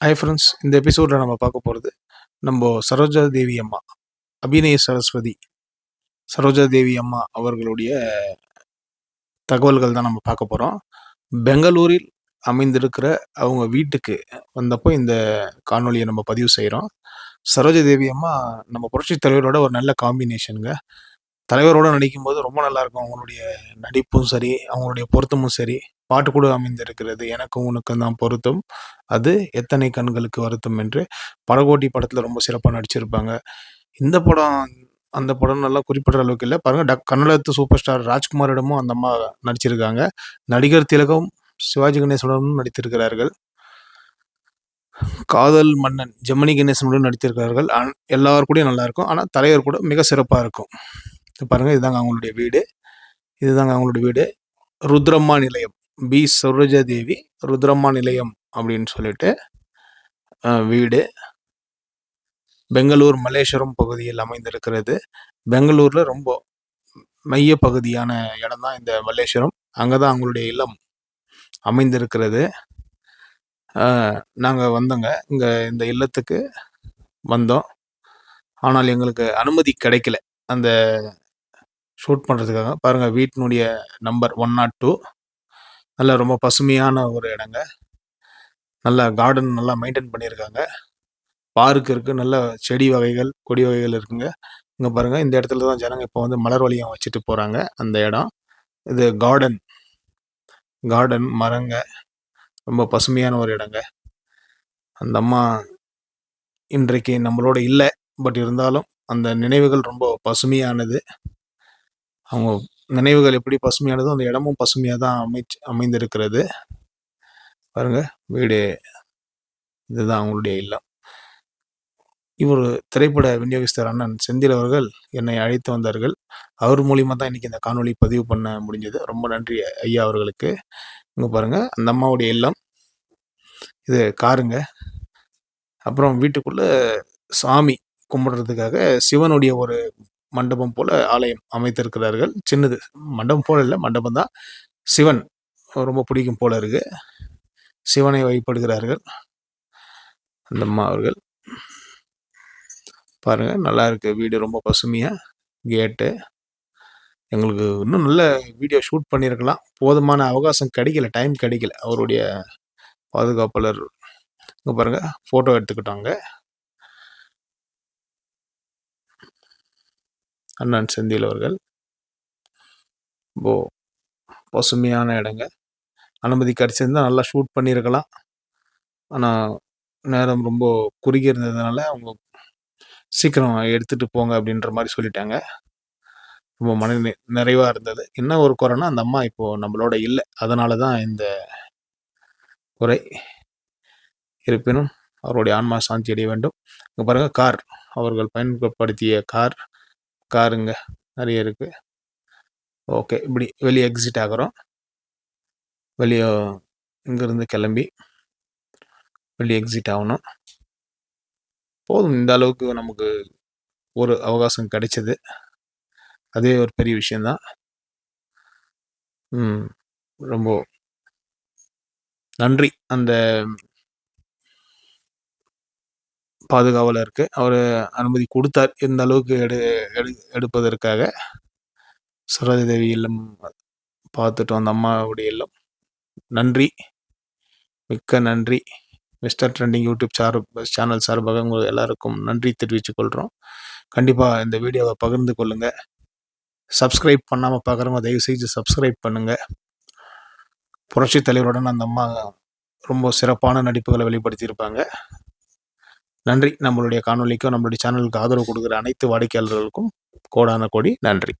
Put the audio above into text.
Hi friends இந்த எபிசோடில் நம்ம பார்க்க போகிறது நம்ம சரோஜா தேவி அம்மா அபிநய சரஸ்வதி. சரோஜா தேவி அம்மா அவர்களுடைய தகவல்கள் தான் நம்ம பார்க்க போகிறோம் பெங்களூரில் அமைந்திருக்கிற அவங்க வீட்டுக்கு வந்தப்போ இந்த காணொலியை நம்ம பதிவு செய்கிறோம் சரோஜா தேவி அம்மா நம்ம புரட்சி தலைவரோட ஒரு நல்ல காம்பினேஷனுங்க தலைவரோட நடிக்கும்போது ரொம்ப நல்லாயிருக்கும் அவங்களுடைய நடிப்பும் சரி அவங்களுடைய பொருத்தமும் சரி. பாட்டு கூட அமைந்திருக்கிறது. எனக்கும் உனக்கும் தான் பொருத்தம். அது எத்தனை கண்களுக்கு வருத்தம் என்று படகோட்டி படத்தில் ரொம்ப சிறப்பாக நடிச்சிருப்பாங்க. இந்த படம் அந்த படம் நல்லா குறிப்பிட்ட அளவுக்கு இல்லை. பாருங்க டக் கன்னடத்து சூப்பர் ஸ்டார் ராஜ்குமாரிடமும் அந்த அம்மா நடிச்சிருக்காங்க. நடிகர் திலகம் சிவாஜி கணேசனுடனும் நடித்திருக்கிறார்கள். காதல் மன்னன் ஜெமினி கணேசனுடன் நடித்திருக்கிறார்கள். எல்லாரும் கூட நல்லா இருக்கும். ஆனால் தலைவர் கூட மிக சிறப்பாக இருக்கும். பாருங்க இதுதாங்க அவங்களுடைய வீடு. இதுதாங்க அவங்களுடைய வீடு. ருத்ரம்மா நிலையம். பி. சரோஜாதேவி ருத்ரம்மா நிலையம் அப்படின்னு சொல்லிட்டு வீடு. பெங்களூர் மலேஸ்வரம் பகுதியில் அமைந்திருக்கிறது. பெங்களூரில் ரொம்ப மைய பகுதியான இடம் தான் இந்த மல்லேஸ்வரம் அங்கே தான் அவங்களுடைய இல்லம் அமைந்திருக்கிறது. நாங்கள் வந்தோங்க. இங்கே இந்த இல்லத்துக்கு வந்தோம். ஆனால் எங்களுக்கு அனுமதி கிடைக்கல. அந்த ஷூட் பண்ணுறதுக்காக பாருங்கள் வீட்டினுடைய நம்பர் ஒன் நாட் டூ. நல்ல ரொம்ப பசுமையான ஒரு இடங்க. நல்லா கார்டன் நல்லா மெயின்டைன் பண்ணியிருக்காங்க பார்க் இருக்குது நல்ல செடி வகைகள் கொடி வகைகள் இருக்குங்க. இங்கே பாருங்கள் இந்த இடத்துல தான் ஜனங்க இப்போ வந்து மலர் வழியம் வச்சுட்டு போகிறாங்க அந்த இடம். இது கார்டன் கார்டன் மரங்க ரொம்ப பசுமையான ஒரு இடங்க. அந்த அம்மா இன்றைக்கு நம்மளோட இல்லை பட் இருந்தாலும் அந்த நினைவுகள் ரொம்ப பசுமையானது. அவங்க நினைவுகள் எப்படி பசுமையானதோ அந்த இடமும் பசுமையாக தான் அமைச்சு அமைந்திருக்கிறது. பாருங்க வீடு இதுதான் அவங்களுடைய இல்லம். இவர் திரைப்பட விநியோகஸ்தர் அண்ணன் செந்தில் அவர்கள் என்னை அழைத்து வந்தார்கள். அவர் மூலியமாக தான் இன்னைக்கு இந்த காணொலி பதிவு பண்ண முடிஞ்சது. ரொம்ப நன்றி ஐயா அவர்களுக்கு. இங்கே பாருங்கள் அந்த அம்மாவுடைய இல்லம். இது காருங்க. அப்புறம் வீட்டுக்குள்ளே சாமி கும்பிடுறதுக்காக சிவனுடைய ஒரு மண்டபம் போல ஆலயம் அமைத்திருக்கிறார்கள். சின்னது. மண்டபம் போல இல்லை மண்டபம் தான். சிவன் ரொம்ப பிடிக்கும் போல இருக்கு. சிவனை வழிபடுகிறார்கள். அந்த அம்மா அவர்கள். பாருங்க நல்லா இருக்கு. வீடு ரொம்ப பசுமையா. கேட்டு எங்களுக்கு இன்னும் நல்ல வீடியோ ஷூட் பண்ணியிருக்கலாம் போதுமான அவகாசம் கிடைக்கல டைம் கிடைக்கல. அவருடைய பாதுகாப்பாளர் இங்கே பாருங்கள் ஃபோட்டோ எடுத்துக்கிட்டாங்க. அண்ணன் செந்தில் அவர்கள். இப்போ பசுமையான இடங்க. அனுமதி கிடச்சிருந்தா நல்லா ஷூட் பண்ணியிருக்கலாம் ஆனால் நேரம் ரொம்ப குறுகி இருந்ததுனால அவங்க சீக்கிரம் எடுத்துகிட்டு போங்க அப்படின்ற மாதிரி சொல்லிட்டாங்க. ரொம்ப மன நிறைவாக இருந்தது. என்ன ஒரு குறைனா அந்த அம்மா இப்போது நம்மளோட இல்லை. அதனால தான் இந்த குறை. இருப்பினும் அவருடைய ஆன்மா சாந்தி அடைய வேண்டும். இங்கே பாருங்கள் கார். அவர்கள் பயன்படுத்திய கார். காருங்க. நிறைய இருக்குது ஓகே. இப்படி வெளியே எக்ஸிட் ஆகிறோம். வெளியே இங்கேருந்து கிளம்பி வெளியே எக்ஸிட் ஆகணும். போதும். இந்த அளவுக்கு நமக்கு ஒரு அவகாசம் கிடைச்சது. அதே ஒரு பெரிய விஷயந்தான் ரொம்ப நன்றி. அந்த பாதுகாவலருக்கு அவர் அனுமதி கொடுத்தார். இந்த அளவுக்கு எடு எடு எடுப்பதற்காக. சரோஜா தேவி இல்லம் பார்த்துட்டோம் அந்த அம்மாவுடைய இல்லம். நன்றி. மிக்க நன்றி. Mister trending YouTube sir channel சார்பாக உங்களுக்கு எல்லாருக்கும் நன்றி தெரிவித்துக் கொள்கிறோம் கண்டிப்பாக இந்த வீடியோவை பகிர்ந்து கொள்ளுங்கள் சப்ஸ்கிரைப் பண்ணாமல் பார்க்குறவங்க தயவு செய்து சப்ஸ்கிரைப் பண்ணுங்கள் புரட்சி தலைவருடன் அந்த அம்மா ரொம்ப சிறப்பான நடிப்புகளை வெளிப்படுத்தியிருப்பாங்க. நன்றி. நம்மளுடைய காணொலிக்கும் நம்மளுடைய சேனலுக்கு ஆதரவு கொடுக்குற அனைத்து வாடிக்கையாளர்களுக்கும் கோடான கோடி நன்றி.